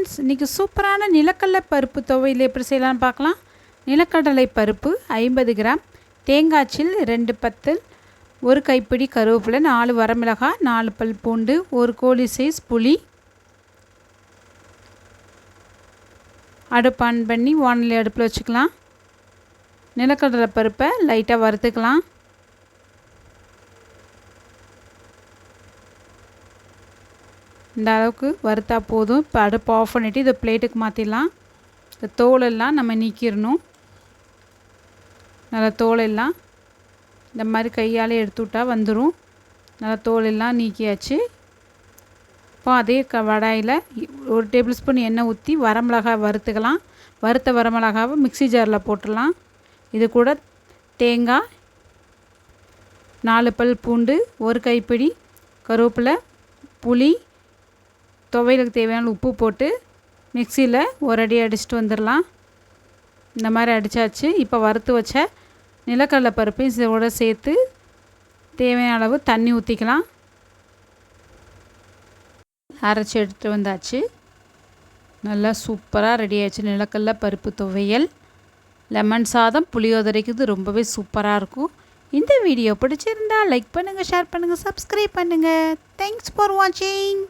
Friends இன்றைக்கி சூப்பரான நிலக்கடலை பருப்பு துவையில் எப்படி செய்யலாம்னு பார்க்கலாம். நிலக்கடலை பருப்பு ஐம்பது கிராம் தேங்காய்ச்சில் ரெண்டு பத்தல் ஒரு கைப்பிடி கருவேப்பிலை நாலு வரமிளகாய் நாலு பல் பூண்டு ஒரு கோழி சைஸ் புளி அடுப்பு ஆன் பண்ணி வானொலி அடுப்பில் வச்சுக்கலாம். நிலக்கடலை பருப்பை லைட்டாக வறுத்துக்கலாம். இந்த அளவுக்கு வறுத்தா போதும். இப்போ அடுப்பு ஆஃப் பண்ணிவிட்டு இதை பிளேட்டுக்கு மாற்றிடலாம் இந்த தோலெல்லாம் நம்ம நீக்கிடணும். நல்லா தோலெல்லாம் இந்த மாதிரி கையால் எடுத்து விட்டால் வந்துடும் நல்லா தோலெல்லாம் நீக்கியாச்சு. இப்போ அதே க வடாயில் ஒரு டேபிள் ஸ்பூன் எண்ணெய் ஊற்றி வரமிளகாய் வறுத்துக்கலாம். வறுத்த வரமிளகாவை மிக்சி ஜாரில் போட்டுடலாம். இது கூட தேங்காய் நாலு பல் பூண்டு ஒரு கைப்பிடி கருவேப்பிலை புளி துவையலுக்கு தேவையான உப்பு போட்டு மிக்சியில் ஒரு அடி அடிச்சுட்டு வந்துடலாம். இந்த மாதிரி அடித்தாச்சு இப்போ வறுத்து வச்ச நிலக்கடலை பருப்பையும் இதோட சேர்த்து தேவையான அளவு தண்ணி ஊற்றிக்கலாம் அரைச்சி எடுத்துகிட்டு வந்தாச்சு. நல்லா சூப்பராக ரெடி ஆயிடுச்சு. நிலக்கடலை பருப்பு துவையல். லெமன் சாதம் புளியோதரைக்கு இது ரொம்பவே சூப்பராக இருக்கும். இந்த வீடியோ பிடிச்சிருந்தா லைக் பண்ணுங்கள் ஷேர் பண்ணுங்கள் சப்ஸ்கிரைப் பண்ணுங்கள் தேங்க்ஸ் ஃபார் வாட்சிங்